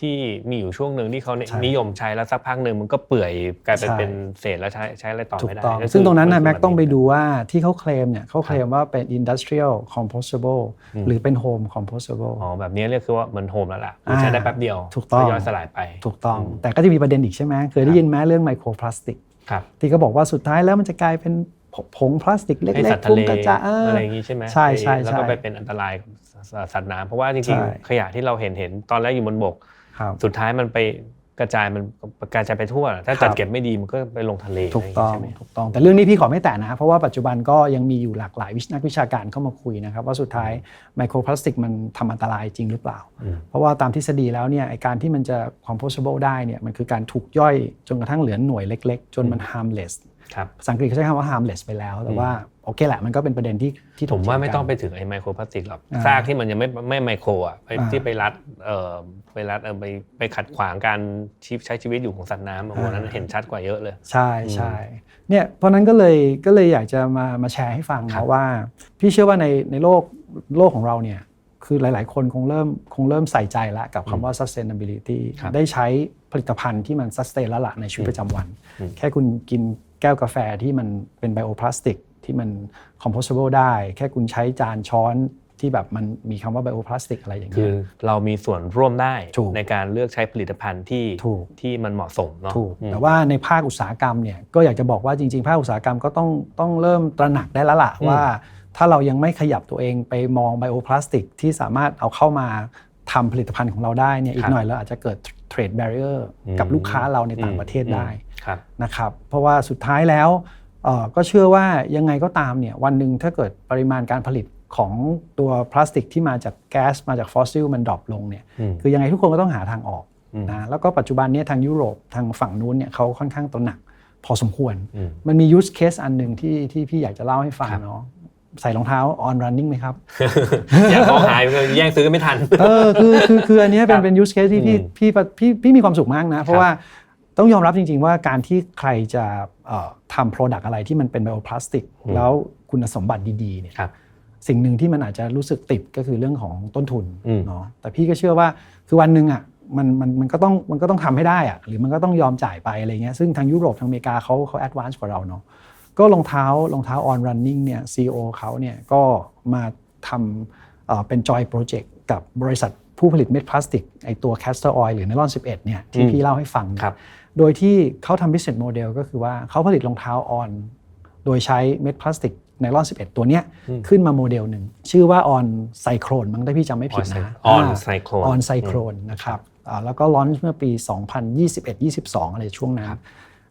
[SPEAKER 2] ที่มีอยู่ช่วงหนึ่งที่เขา
[SPEAKER 1] ใช่
[SPEAKER 2] นิยมใช้แล้วสักพักหนึ่งมันก็เปื่อยกลายเป็น
[SPEAKER 1] ใช่
[SPEAKER 2] เป็นเศษแล้วใช้ใช้อะไรต่อ
[SPEAKER 1] ถูก
[SPEAKER 2] ไม่ได้
[SPEAKER 1] ต้อง
[SPEAKER 2] ก็คือ
[SPEAKER 1] ซึ่งตรงนั้นนะ
[SPEAKER 2] คื
[SPEAKER 1] แม็กต้องไป
[SPEAKER 2] แบบนี้
[SPEAKER 1] ดูว่าที่เขาเคลมเนี่ยเขาเคลมว่าเป็น industrial compostable
[SPEAKER 2] อืม
[SPEAKER 1] หรือเป็น home compostable
[SPEAKER 2] อ๋อแบบนี้เรียกคือว่าเหมือนโฮมแล้วล่ะ
[SPEAKER 1] อ่า
[SPEAKER 2] ใช้ได้แป๊บเดียว
[SPEAKER 1] ถูกต้อง
[SPEAKER 2] ย่อยสลายไป
[SPEAKER 1] ถูกต้องแต่ก็จะมีประเด็นอีกใช่ไหมเคยได้ยินไหมเรื่องไมโครพลาสติก
[SPEAKER 2] ครับ
[SPEAKER 1] ที่เขาบอกว่าสุดท้ายแล้วมันจะกลายเป็นผงพลาสติกเล็
[SPEAKER 2] ให้
[SPEAKER 1] ก
[SPEAKER 2] สัตว์
[SPEAKER 1] ๆ
[SPEAKER 2] ทะ
[SPEAKER 1] ฟุ้ง
[SPEAKER 2] เล
[SPEAKER 1] กระจายเอออ
[SPEAKER 2] อะไรอย่างนี้ใช่ไหม
[SPEAKER 1] ใช่ใช่
[SPEAKER 2] แล้วก็
[SPEAKER 1] ใช่
[SPEAKER 2] ไปเป็นอันตรายกับสัตว์น้ำเพราะว่าจ
[SPEAKER 1] ใช่
[SPEAKER 2] ริงๆขยะที่เราเห็นเห็นตอนแรกอยู่บนบก
[SPEAKER 1] ครับ
[SPEAKER 2] สุดท้ายมันไปกระจายมันกระจายไปทั่ว ถ้า
[SPEAKER 1] ครั
[SPEAKER 2] จั
[SPEAKER 1] บ
[SPEAKER 2] ดเก็บไม่ดีมันก็ไปลงทะเล
[SPEAKER 1] ถูกต้องะ
[SPEAKER 2] ไรย่าเยใช่ไหม
[SPEAKER 1] ถูกต้อง แต่เรื่องนี้พี่ขอไม่แตะนะเพราะว่าปัจจุบันก็ยังมีอยู่หลากหลายวิชนักวิชาการเข้ามาคุยนะครับ ว่าสุดท้ายไมโครพลาสติกมันทำอันตรายจริงหรือเปล่า
[SPEAKER 2] อืม
[SPEAKER 1] เพราะว่าตามทฤษฎีแล้วเนี่ยไอการที่มันจะ compostable ได้เนี่ยมันคือการถูกย่อยจนกระทั่งเหลือหน่วยเล็ก ๆ จนมัน harmless
[SPEAKER 2] ครับ
[SPEAKER 1] ภาษาอังกฤษเขาใช้คำว่า harmless ไปแล้วแต่ว่า โอเคแหละมันก็เป็นประเด็นที่ที่ถ
[SPEAKER 2] ผ
[SPEAKER 1] ก
[SPEAKER 2] ม
[SPEAKER 1] เถีย
[SPEAKER 2] ว่าไม่
[SPEAKER 1] กัน
[SPEAKER 2] ต้องไปถึงไอ้ไมโครพลาสติกหรอก
[SPEAKER 1] อ่า
[SPEAKER 2] ซากที่มันยังไม่ไม่ไมโครอะไป
[SPEAKER 1] อ่า
[SPEAKER 2] ที่ไปรัดเอ่อไปรัดเออไปไปขัดขวางการชีพใช้ชีวิตอยู่ของสัตว์น้ำโอ้โห
[SPEAKER 1] อ่า
[SPEAKER 2] นั้นเห็นชัดกว่าเยอะเลย
[SPEAKER 1] ใช่ใช่เนี่ยเพราะนั้นก็เลยก็เลยอยากจะมามาแชร์ให้ฟัง
[SPEAKER 2] ครั
[SPEAKER 1] นะ
[SPEAKER 2] บ
[SPEAKER 1] ว่า พี่เชื่อว่าในในโลกโลกของเราเนี่ยคือหลาย ๆ คนคงเริ่มคงเริ่มใส่ใจละกับคำว่า sustainability
[SPEAKER 2] ครับ
[SPEAKER 1] ได้ใช้ผลิตภัณฑ์ที่มัน sustain แล้วละในชีวิตประจำวัน
[SPEAKER 2] อืม
[SPEAKER 1] แค่คุณกินแก้วกาแฟที่มันเป็นไบโอพลาสติก ที่มัน compostable ได้ แค่คุณใช้จานช้อนที่แบบมันมีคำว่าไบโอพลาสติกอะไรอย่าง
[SPEAKER 2] คื
[SPEAKER 1] เงี้
[SPEAKER 2] อยเรามีส่วนร่วมได้
[SPEAKER 1] ถูก
[SPEAKER 2] ในการเลือกใช้ผลิตภัณฑ์ที่
[SPEAKER 1] ถูก
[SPEAKER 2] ที่มันเหมาะสมเนาะ
[SPEAKER 1] ถูก
[SPEAKER 2] อืม
[SPEAKER 1] แต่ว่าในภาคอุตสาหกรรมเนี่ยก็อยากจะบอกว่าจริง ๆ ภาคอุตสาหกรรมก็ต้องต้องเริ่มตระหนักได้แล้วล่ะ
[SPEAKER 2] อืม
[SPEAKER 1] ว่า ถ้าเรายังไม่ขยับตัวเองไปมองไบโอพลาสติกที่สามารถเอาเข้ามาทำผลิตภัณฑ์ของเราได้เนี่ยอี
[SPEAKER 2] ครั
[SPEAKER 1] ก
[SPEAKER 2] บ
[SPEAKER 1] หน่อยเราอาจจะเกิดเทรดแบร r เออร์
[SPEAKER 2] อืม
[SPEAKER 1] กับลูกค้าเราในต่างประเทศได้
[SPEAKER 2] ครับ
[SPEAKER 1] นะครับเพราะว่าสุดท้ายแล้วเอ่อ ก็เชื่อว่ายังไงก็ตามเนี่ยวันหนึ่งถ้าเกิดปริมาณการผลิตของตัวพลาสติกที่มาจากแก๊สมาจากฟอสซิลมันดรอปลงเนี่ย
[SPEAKER 2] อืม
[SPEAKER 1] คือยังไงทุกคนก็ต้องหาทางออก
[SPEAKER 2] อืม
[SPEAKER 1] นะแล้วก็ปัจจุบันเนี้ทางยุโรปทางฝั่งนู้นเนี่ยเขาค่อนข้างตระหนักพอสมควร
[SPEAKER 2] อืม
[SPEAKER 1] มันมี use case อันหนึ่งที่ที่พี่อยากจะเล่าให้ฟัง
[SPEAKER 2] ครับ
[SPEAKER 1] เนาะใส่รองเท้า on running ไหมครับ
[SPEAKER 2] อยากเอาหายไปเลยแย่งซื้อไม่ทัน
[SPEAKER 1] เออคือคือคืออันเนี้ยเป็นเป็น use case ที่พี่
[SPEAKER 2] อืม
[SPEAKER 1] พี่พี่พี่มีความสุขมากนะ เพราะว่า ต้องยอมรับจริง ๆ ว่าการที่ใครจะเอ่อทำ product อะไรที่มันเป็นไบโอพลาสติก แล้วคุณสมบัติดีๆเนี่ย
[SPEAKER 2] ครับ
[SPEAKER 1] สิ่งหนึ่งที่มันอาจจะรู้สึกติดก็คือเรื่องของต้นทุน
[SPEAKER 2] อืม
[SPEAKER 1] เนาะแต่พี่ก็เชื่อว่าคือวันหนึ่งอะมันมันมันก็ต้องมันก็ต้องทำให้ได้อะหรือมันก็ต้องยอมจ่ายไปอะไรเงี้ยซึ่งทางยุโรปทางอเมริกาเขาเขาแอดวานซ์กว่าเราเนาะก็รองเท้ารองเท้า on running เนี่ย CEO เขาเนี่ยก็มาทำเอ่อเป็น joy project กับบริษัทผู้ผลิตเม็ดพลาสติกไอตัว castor oil หรือไนลอน 11เนี่ยที่
[SPEAKER 2] อืม
[SPEAKER 1] พี่เล่าให้ฟังเนี่ย
[SPEAKER 2] ครับ
[SPEAKER 1] โดยที่เขาทำ business model ก็คือว่าเขาผลิตรองเท้า on โดยใช้เม็ดพลาสติกไนลอน 11 ตัวเนี้ยขึ้นมาโมเดลหนึ่ง ชื่อว่า on cyclone มั้งถ้าพี่จำไม่ผิดนะ
[SPEAKER 2] On Cyclone
[SPEAKER 1] on cyclone นะครับอ่าแล้วก็ลอนเมื่อปี 2021-22 อะไรช่วงนั้น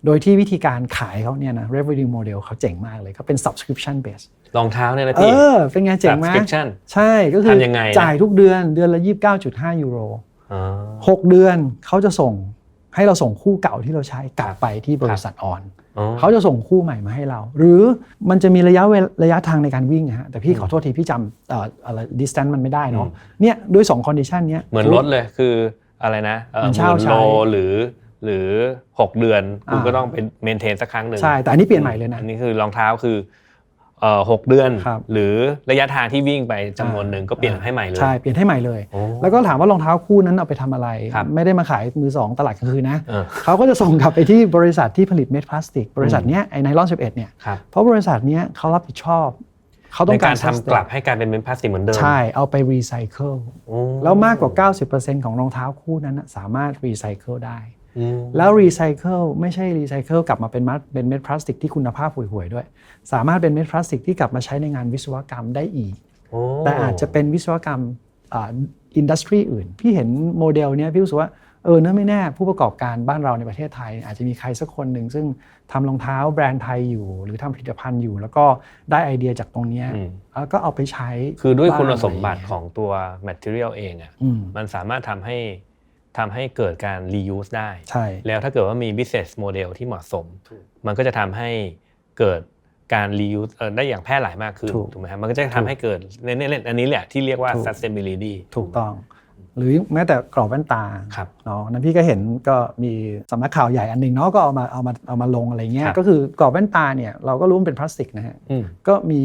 [SPEAKER 1] โดยที่วิธีการขายเขาเนี่ยนะ revenue model เขาเจ๋งมากเลยเขาเป็น subscription base
[SPEAKER 2] รองเท้าเนี่ยนะ
[SPEAKER 1] เอ
[SPEAKER 2] พี่
[SPEAKER 1] อเป็นไงเจ๋งไหม
[SPEAKER 2] subscription
[SPEAKER 1] ใช่ก็คือ
[SPEAKER 2] ทำยังไงนะ
[SPEAKER 1] จ่ายทุกเดือนเดือนละ 29.5 ยูโร
[SPEAKER 2] อ๋อ
[SPEAKER 1] 6เดือนเขาจะส่ง ให้เราส่งคู่เก่าที่เราใช้กลับไปที่บริษัทออน
[SPEAKER 2] อ๋อ
[SPEAKER 1] เขาจะส่งคู่ใหม่มาให้เรา หรือมันจะมีระยะเวลระยะทางในการวิ่งนะฮะแต่พี่ขอโทษทีพี่จำเอ่ออะไร distance มันไม่ได้เนาะเนี่ยด้วย2 condition เนี้ย
[SPEAKER 2] เหมือนรถเลยคืออะไรนะเอ่อ
[SPEAKER 1] เหมือน
[SPEAKER 2] ห
[SPEAKER 1] เช่า
[SPEAKER 2] มื่น
[SPEAKER 1] ใช้
[SPEAKER 2] โลหรือหรือ 6 เดือนคุณ
[SPEAKER 1] อ่า
[SPEAKER 2] ก็ต้องเป็นเมนเทนสักครั้งหนึ่ง
[SPEAKER 1] ใช่แต่อันนี้เปลี่ยนใหม่เลยนะ
[SPEAKER 2] อันนี้คือรองเท้าคือเอ่อ หกเดือน
[SPEAKER 1] ครับ
[SPEAKER 2] หรือระยะทางที่วิ่งไปจำนวนหนึ่งก็เปลี่ยนให้ใหม่เลย
[SPEAKER 1] ใช่เปลี่ยนให้ใหม่เลย
[SPEAKER 2] โอ้
[SPEAKER 1] แล้วก็ถามว่ารองเท้าคู่นั้นเอาไปทำอะไร
[SPEAKER 2] ครับ
[SPEAKER 1] ไม่ได้มาขายมือสองตลาดกลางคืนนะ
[SPEAKER 2] เออ
[SPEAKER 1] เขาก็จะส่งกลับไปที่บริษัทที่ผลิตเม็ดพลาสติก บริษัทเนี้ยไอไนลอน11เนี่ย
[SPEAKER 2] ครับ
[SPEAKER 1] เพราะบริษัทเนี้ยเขารับผิดชอบ เขาต้
[SPEAKER 2] ใน
[SPEAKER 1] องกา
[SPEAKER 2] การรทำ
[SPEAKER 1] sustain
[SPEAKER 2] กลับให้กลายเป็นเป็นพลาสติกเหมือนเดิม
[SPEAKER 1] ใช่เอาไปรีไซเคิล
[SPEAKER 2] โอ้
[SPEAKER 1] แล้วมากกว่า 90%ของรองเท้าคู่นั้นนะสามารถรีไซเคิลได้
[SPEAKER 2] อืม
[SPEAKER 1] แล้วรีไซเคิลไม่ใช่รีไซเคิลกลับมาเป็นมัดเป็นเม็ดพลาสติกที่คุณภาพห่วยๆด้วย สามารถเป็นเม็ดพลาสติกที่กลับมาใช้ในงานวิศวกรรมได้อีก
[SPEAKER 2] โอ้
[SPEAKER 1] แต่อาจจะเป็นวิศวกรรมอินดัสทรีอื่น พี่เห็นโมเดลเนี้ยพี่รู้สึกว่าเออเน่าไม่แน่ผู้ประกอบการบ้านเราในประเทศไทย อาจจะมีใครสักคนหนึ่งซึ่งทำรองเท้าแบรนด์ไทยอยู่ หรือทำผลิตภัณฑ์อยู่ แล้วก็ได้ไอเดียจากตรงเนี้ย
[SPEAKER 2] อืม
[SPEAKER 1] แล้วก็เอาไปใช้
[SPEAKER 2] คือด้วยคุณ
[SPEAKER 1] บ้าง
[SPEAKER 2] สมบัติะ
[SPEAKER 1] ไร
[SPEAKER 2] ข
[SPEAKER 1] ย่า
[SPEAKER 2] องตัว material เองอะ
[SPEAKER 1] อืม
[SPEAKER 2] มันสามารถทำให้ ทำให้เกิดการ reuse ได้
[SPEAKER 1] ใช่
[SPEAKER 2] แล้วถ้าเกิดว่ามี business model ที่เหมาะสม มันก็จะทำให้เกิดการ reuse เอ่อได้อย่างแพร่หลายมากขึ้น
[SPEAKER 1] ถูก
[SPEAKER 2] ถูกไหมครับมันก็จะทำให้เกิดในในอันนี้แหละที่เรียกว่า
[SPEAKER 1] ถูก
[SPEAKER 2] sustainability
[SPEAKER 1] ถูกต้อง หรือแม้แต่กรอบแว่นตา
[SPEAKER 2] ครับ
[SPEAKER 1] เนาะนั้นพี่ก็เห็นก็มีสำนักข่าวใหญ่อันหนึ่งเนาะก็เอามาเอามาเอามาลงอะไรเงี้ย
[SPEAKER 2] ครับ
[SPEAKER 1] ก็คือกรอบแว่นตาเนี่ยเราก็รู้มันเป็นพลาสติกนะฮะ
[SPEAKER 2] อืม
[SPEAKER 1] ก็มี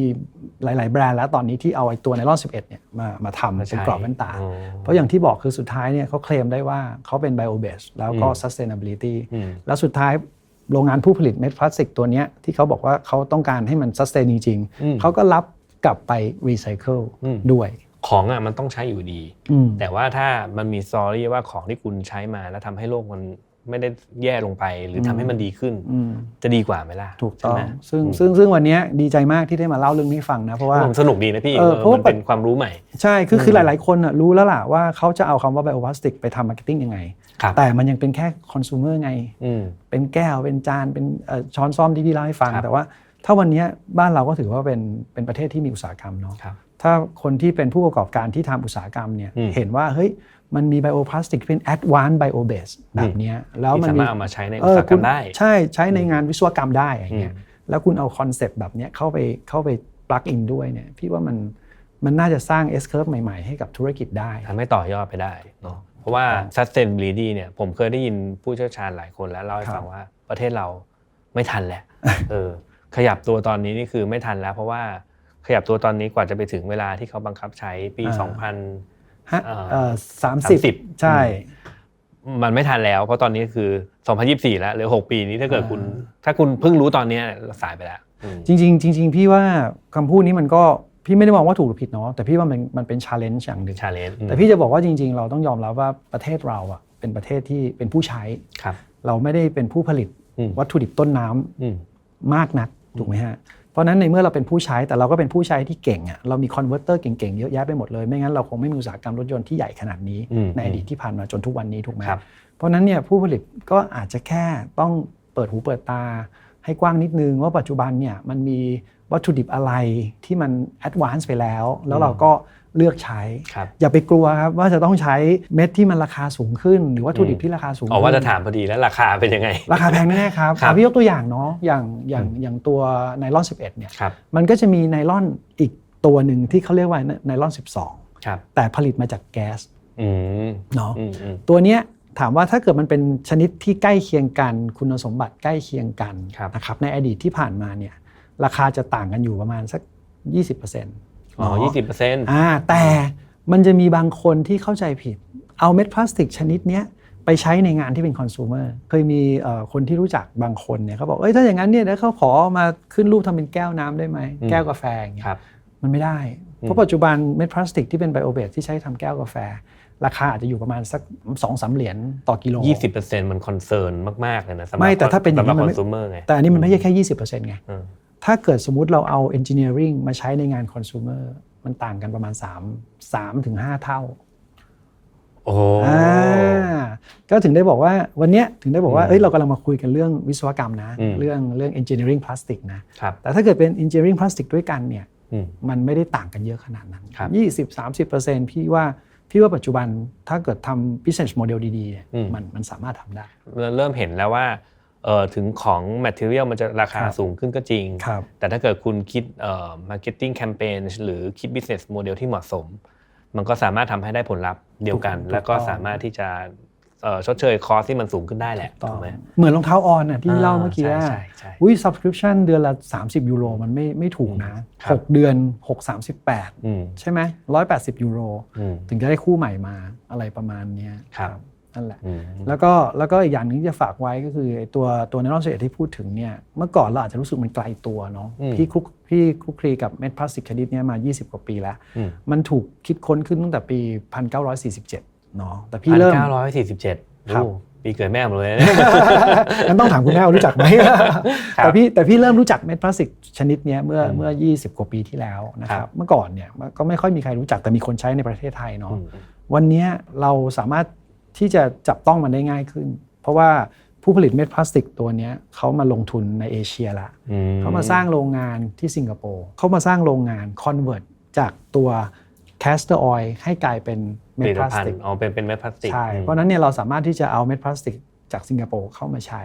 [SPEAKER 1] หลาย ๆ แบรนด์แล้วตอนนี้ที่เอาไอ้ตัวไนลอน11เนี่ยมามาทำ
[SPEAKER 2] มาใช้
[SPEAKER 1] เป็นกรอบแว่นตา
[SPEAKER 2] อ๋อ
[SPEAKER 1] เพราะอย่างที่บอกคือสุดท้ายเนี่ยเขาเคลมได้ว่าเขาเป็น bio base แล้วก็
[SPEAKER 2] อืม
[SPEAKER 1] sustainability
[SPEAKER 2] อืม
[SPEAKER 1] แล้วสุดท้ายโรงงานผู้ผลิตเม็ดพลาสติกตัวเนี้ยที่เขาบอกว่าเขาต้องการให้มัน sustain จริง
[SPEAKER 2] อืม
[SPEAKER 1] ๆเขาก็รับกลับไป recycle
[SPEAKER 2] อืม
[SPEAKER 1] ด้วย
[SPEAKER 2] ของอะมันต้องใช้อยู่ดี
[SPEAKER 1] อืม
[SPEAKER 2] แต่ว่าถ้ามันมีสตอรี่ว่าของที่คุณใช้มาแล้วทำให้โลกมันไม่ได้แย่ลงไป หรือทำให้มันดีขึ้น
[SPEAKER 1] อืม
[SPEAKER 2] จะดีกว่าไหมล่ะ
[SPEAKER 1] ถูกต้อง
[SPEAKER 2] ใช่ไหม
[SPEAKER 1] ซึ่งซึ่งซึ่งวันเนี้ยดีใจมากที่ได้มาเล่าเรื่องนี้ให้ฟังนะเพราะว่า
[SPEAKER 2] ผมสนุกดีนะพี่
[SPEAKER 1] เออ
[SPEAKER 2] เออ
[SPEAKER 1] เพราะว่า
[SPEAKER 2] มันเป็นความรู้ใหม่
[SPEAKER 1] ใช่คือคือหลาย ๆ คนน่ะรู้แล้วล่ะว่าเขาจะเอาคำว่าไบโอพลาสติกไปทำมาร์เก็ตติ้งยังไง
[SPEAKER 2] ครับ
[SPEAKER 1] แต่มันยังเป็นแค่คอน sumer ไง
[SPEAKER 2] อืม
[SPEAKER 1] เป็นแก้วเป็นจานเป็นเอ่อช้อนซ่อมที่พี่เล่าให้ฟัง
[SPEAKER 2] ครับ
[SPEAKER 1] แต่ว่าถ้าวันเนี้ยบ้านเราก็ถือว่าเป็นเป็นประเทศที่มีอุตสาหกรรมเนาะ
[SPEAKER 2] ครับ
[SPEAKER 1] ถ้าคนที่เป็นผู้ประกอบการที่ทำอุตสาหกรรมเนี่ย
[SPEAKER 2] อืม
[SPEAKER 1] เห็นว่าเฮ้ยมันมีไบโอพลาสติกเป็น advanced bio base แบบเนี้ยแล้ว
[SPEAKER 2] ที่
[SPEAKER 1] มัน
[SPEAKER 2] สา
[SPEAKER 1] มี
[SPEAKER 2] มารถเอามาใช้ในอุตสาหกรรมได้
[SPEAKER 1] ใช่ใช้ในงานวิศวกรรมได้อย่างเงี้ย
[SPEAKER 2] อืม
[SPEAKER 1] แล้วคุณเอาคอนเซปต์แบบเนี้ยเข้าไปเข้าไป plug in ด้วยเนี่ยพี่ว่ามันมันน่าจะสร้าง S curve ใหม่ๆ ให้กับธุรกิจได้
[SPEAKER 2] ทำให้ต่อยอดไปได้เนาะเพราะว่า sustainability เนี่ยผมเคยได้ยินผู้เชี่ยวชาญหลายคนแล้วเล่าให้
[SPEAKER 1] ครับ
[SPEAKER 2] ฟังว่าประเทศเราไม่ทันแหละเออขยับตัวตอนนี้นี่คือไม่ทันแล้ว เพราะว่า ขยับตัวตอนนี้กว่าจะไปถึงเวลาที่เขาบังคับใช้ปี 2000
[SPEAKER 1] ฮะ
[SPEAKER 2] เอ่อ
[SPEAKER 1] เอ่อสามสิบ
[SPEAKER 2] 30
[SPEAKER 1] ใช่
[SPEAKER 2] มันไม่ทันแล้ว เพราะตอนนี้คือ 2024 แล้วเหลือ 6 ปีนี้ถ้าเกิดคุณ
[SPEAKER 1] อ่า
[SPEAKER 2] ถ้าคุณเพิ่งรู้ตอนเนี้ยสายไปแล้วอืม
[SPEAKER 1] จริง ๆ จริง ๆ พี่ว่าคำพูดนี้มันก็พี่ไม่ได้มองว่าถูกหรือผิดเนาะแต่พี่ว่ามันมันเป็น challenge อย่างหนึ่ง
[SPEAKER 2] ชาเลนจ์
[SPEAKER 1] แต่พี่จะบอกว่าจริง ๆ เราต้องยอมรับว่าประเทศเราอะเป็นประเทศที่เป็นผู้ใช้
[SPEAKER 2] ครับ
[SPEAKER 1] เราไม่ได้เป็นผู้ผลิต
[SPEAKER 2] อืม
[SPEAKER 1] วัตถุดิบต้นน้ำ
[SPEAKER 2] อืม
[SPEAKER 1] มากนักถูกไหมฮะ เพราะฉะนั้นในเมื่อเราเป็นผู้ใช้แต่เราก็เป็นผู้ใช้ที่เก่งอะเรามีคอนเวอร์เตอร์เก่งๆเยอะแยะไปหมดเลยไม่งั้นเราคงไม่มีอุตสาหกรรมรถยนต์ที่ใหญ่ขนาดนี้
[SPEAKER 2] อืม
[SPEAKER 1] ในอดีตที่ผ่านมาจนทุกวันนี้ถูกไหม
[SPEAKER 2] ครับ
[SPEAKER 1] เพราะฉะนั้นเนี่ยผู้ผลิตก็อาจจะแค่ต้องเปิดหูเปิดตา ให้กว้างนิดนึงว่าปัจจุบันเนี่ยมันมีวัตถุดิบอะไรที่มันแอดวานซ์ไปแล้ว แล้วเราก็ เลือกใช้
[SPEAKER 2] ครับ
[SPEAKER 1] อย่าไปกลัวครับว่าจะต้องใช้เม็ดที่มันราคาสูงขึ้น หรือวัตถุดิบที่ราคาสูง
[SPEAKER 2] อ๋อว่า
[SPEAKER 1] ขึ้น
[SPEAKER 2] จะถามพอดีแล้วราคาเป็นยังไง
[SPEAKER 1] ราคาแพงแน่ๆครับ
[SPEAKER 2] ครับ
[SPEAKER 1] อะพี่ยกตัวอย่างเนาะอย่างอย่างอย่างตัวไนลอน 11เนี่ย
[SPEAKER 2] ครับ
[SPEAKER 1] มันก็จะมีไนลอนอีกตัวหนึ่งที่เขาเรียกว่าไนลอน
[SPEAKER 2] ครับ
[SPEAKER 1] 12 แต่ผลิตมาจากแก๊ส
[SPEAKER 2] อืม
[SPEAKER 1] เนาะ
[SPEAKER 2] อืมอืม
[SPEAKER 1] ตัวเนี้ยถามว่าถ้าเกิดมันเป็นชนิดที่ใกล้เคียงกัน คุณสมบัติใกล้เคียงกัน
[SPEAKER 2] ครับ
[SPEAKER 1] นะครับในอดีตที่ผ่านมาเนี่ยราคาจะต่างกันอยู่ประมาณสัก 20%
[SPEAKER 2] อ๋อยี่สิบเปอร์เซ็นต์
[SPEAKER 1] อ่าแต่มันจะมีบางคนที่เข้าใจผิด เอาเม็ดพลาสติกชนิดเนี้ยไปใช้ในงานที่เป็นคอน sumer เคยมีเอ่อคนที่รู้จักบางคนเนี่ยเขาบอกเอ้ยถ้าอย่างนั้นเนี่ยเดี๋ยวเขาขอมาขึ้นรูปทำเป็นแก้วน้ำได้ไหม
[SPEAKER 2] อืม
[SPEAKER 1] แก้วกาแฟอย่างเงี้ย
[SPEAKER 2] ครับ
[SPEAKER 1] มันไม่ได้ เพราะปัจจุบันเม็ดพลาสติกที่เป็นไบโอเบสที่ใช้ทำแก้วกาแฟ ราคาอาจจะอยู่ประมาณสัก2อสเหรียญต่อกิโล
[SPEAKER 2] ยี่สิบเปอร์เซ็นต์มันคอนเซิร์นมาก ๆ เลยนะสำหรับ
[SPEAKER 1] ไม่แต่ถ้าเป็นอย่างนี้
[SPEAKER 2] สำหรับ
[SPEAKER 1] มัน
[SPEAKER 2] ค
[SPEAKER 1] ไม่
[SPEAKER 2] อน sumer ไง
[SPEAKER 1] แต่อันนี้มันไม่ใช่แค่20%ไง
[SPEAKER 2] อืม
[SPEAKER 1] ถ้าเกิดสมมุติเราเอา engineering มาใช้ในงานคอน sumer มันต่างกันประมาณ 3 3ถึง5เท่า
[SPEAKER 2] โอ้
[SPEAKER 1] อ่าก็ถึงได้บอกว่าวันเนี้ยถึงได้บอกว่า
[SPEAKER 2] อืม
[SPEAKER 1] เอ้ยเรากำลังมาคุยกันเรื่องวิศวกรรมนะ
[SPEAKER 2] อืม
[SPEAKER 1] เรื่องเรื่อง engineering plastic นะ
[SPEAKER 2] ครับ
[SPEAKER 1] แต่ถ้าเกิดเป็น engineering plastic ด้วยกันเนี่ย
[SPEAKER 2] อืม
[SPEAKER 1] มันไม่ได้ต่างกันเยอะขนาดนั้น
[SPEAKER 2] ครับ
[SPEAKER 1] 20 30พี่ว่าพี่ว่าปัจจุบันถ้าเกิดทำ business model ดีๆเนี่ย
[SPEAKER 2] อืม
[SPEAKER 1] มันมันสามารถทำได้
[SPEAKER 2] เริ่มเห็นแล้วว่าเอ่อ ถึงของ material มันจะราคา
[SPEAKER 1] ครับ
[SPEAKER 2] สูงขึ้นก็จริง
[SPEAKER 1] ครับ
[SPEAKER 2] แต่ถ้าเกิดคุณคิดเอ่อ marketing campaign หรือคิด business model ที่เหมาะสม มันก็สามารถทำให้ได้ผลลัพธ์เดียวกัน
[SPEAKER 1] ถูกต้อง
[SPEAKER 2] แล้วก็สามารถที่จะเอ่อชดเชยคอสที่มันสูงขึ้นได้แหละ
[SPEAKER 1] ต่อ
[SPEAKER 2] ถูกไหม
[SPEAKER 1] เหมือนรองเท้าออนน่ะที่เล่าเมื่อกี้
[SPEAKER 2] ใช่
[SPEAKER 1] ว่า
[SPEAKER 2] ใช่ใช่
[SPEAKER 1] อุ้ย subscription เดือนละ 30 ยูโรมันไม่ไม่ถูกนะ
[SPEAKER 2] ครับ
[SPEAKER 1] 6เดือน 6 38
[SPEAKER 2] อืม
[SPEAKER 1] ใช่ไหม180 ยูโร
[SPEAKER 2] อืม
[SPEAKER 1] ถึงจะได้คู่ใหม่มาอะไรประมาณเนี้ย
[SPEAKER 2] ครับ
[SPEAKER 1] นั่นแหละ
[SPEAKER 2] อืม
[SPEAKER 1] แล้วก็แล้วก็อีกอย่างหนึงที่จะฝากไว้ก็คือไอ้ตัวตัวไนลอนเศษที่พูดถึงเนี่ยเมื่อก่อนเราอาจจะรู้สึกมันไกลตัวเนาะ
[SPEAKER 2] อืม
[SPEAKER 1] พี่คลุกพี่คลุกคลีกับเม็ดพลาสติกชนิดเนี้ยมา 20 กว่าปีแล้ว
[SPEAKER 2] อืม
[SPEAKER 1] มันถูกคิดค้นขึ้นตั้งแต่ปี 1947เนาะแต่พี่
[SPEAKER 2] พัน
[SPEAKER 1] เริ่ม
[SPEAKER 2] เก้าร้อยสี่สิบเจ็ด
[SPEAKER 1] ครับ
[SPEAKER 2] ปีเกิดแม่ผมเลย
[SPEAKER 1] งั้นต้องถามคุณแม่ว่ารู้จักไหมแต่พี่แต่พี่เริ่มรู้จักเม็ดพลาสติกชนิดเนี้ยเมื่อเมื่อ 20 กว่าปีที่แล้วนะค
[SPEAKER 2] ครั
[SPEAKER 1] รับบเมื่อก่อนเนี่ยก็ไม่ค่อยมีใครรู้จักแต่มีคนใช้ในประเทศไทยเนาะ
[SPEAKER 2] อืม
[SPEAKER 1] วันเนี้ยเราสามารถ ที่จะจับต้องมันได้ง่ายขึ้น เพราะว่าผู้ผลิตเม็ดพลาสติกตัวเนี้ยเขามาลงทุนในเอเชียละ
[SPEAKER 2] อื
[SPEAKER 1] เขามาสร้างโรงงานที่สิงคโปร์เขามาสร้างโรงงานคอนเวิร์ตจากตัวแคสเตอร์ออยให้กลายเป็น
[SPEAKER 2] ผ
[SPEAKER 1] เม็ด
[SPEAKER 2] ลิ
[SPEAKER 1] พ
[SPEAKER 2] ต
[SPEAKER 1] ลาส
[SPEAKER 2] ภัณ
[SPEAKER 1] ติก
[SPEAKER 2] ฑ์เอาเป็นเป็นเม็ดพลาสติก
[SPEAKER 1] ใช่
[SPEAKER 2] อืม
[SPEAKER 1] เพราะฉะนั้นเนี่ยเราสามารถที่จะเอาเม็ดพลาสติกจากสิงคโปร์เข้ามาใช้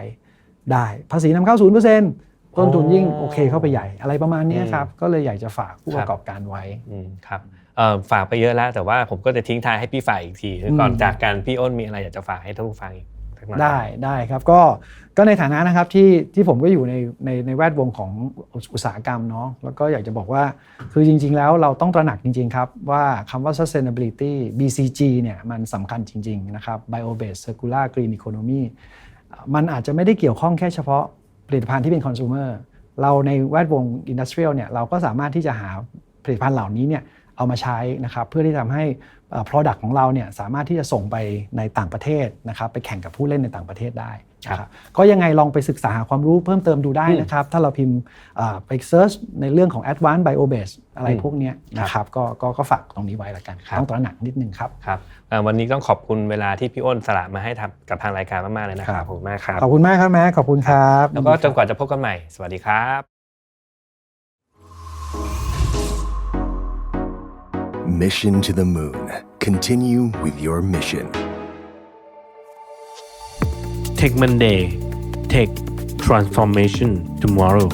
[SPEAKER 1] ได้ ภาษีนำเข้าศูนย์เปอร์เซ็นต์ ต้นทุนยิ่งโอเคเข้าไปใหญ่อะไรประมาณเนี้ยครับก็เลยอยากจะฝากผู้ประกอบการไว้
[SPEAKER 2] อืมครับเอ่อฝากไปเยอะแล้วแต่ว่าผมก็จะทิ้งท้ายให้พี่ฝากอีกทีคือก่อน
[SPEAKER 1] อืม
[SPEAKER 2] จากกันพี่อ้นมีอะไรอยากจะฝากให้ท่านผู้ฟังอีกสักหน่อย
[SPEAKER 1] ได้ได้ครับก็ก็ในฐานะนะครับที่ที่ผมก็อยู่ในในในแวดวงของอุตสาหกรรมเนาะแล้วก็อยากจะบอกว่าคือจริง ๆ แล้วเราต้องตระหนักจริง ๆ ครับว่าคำว่า sustainability BCG เนี่ยมันสำคัญจริง ๆ นะครับ bio based circular green economy มันอาจจะไม่ได้เกี่ยวข้องแค่เฉพาะ ผลิตภัณฑ์ที่เป็นคอน sumer เราในแวดวงอินดัสเทรียลเนี่ยเราก็สามารถที่จะหาผลิตภัณฑ์เหล่านี้เนี่ยเอามาใช้นะครับเพื่อที่ทำให้ product ของเราเนี่ยสามารถที่จะส่งไปในต่างประเทศนะครับไปแข่งกับผู้เล่นในต่างประเทศได้นะครับก็ยังไงลองไปศึกษาหาความรู้เพิ่มเติมดูได้นะครับ ถ้าเราพิมพ์อ่าไปเซิร์ชในเรื่องของ advanced biobase อะไรพวกเนี้ยนะครับก็ก็ก็ฝากตรงนี้ไว้ละกัน
[SPEAKER 2] ครับ
[SPEAKER 1] ต้องตระหนักนิดนึงครับ
[SPEAKER 2] ครับเอ่อวันนี้ต้องขอบคุณเวลาที่พี่อ้นสละมาให้ทำกับทางรายการมากๆเลยนะค
[SPEAKER 1] ครั
[SPEAKER 2] รับบขอบคุณมากครับ
[SPEAKER 1] ขอบคุณมากครับแม่ขอบคุณครับ
[SPEAKER 2] แล้วก็จนกว่าจะพบกันใหม่ สวัสดีครับ
[SPEAKER 3] Mission to the moon. Continue with your mission.
[SPEAKER 4] Tech Monday Tech Transformation Tomorrow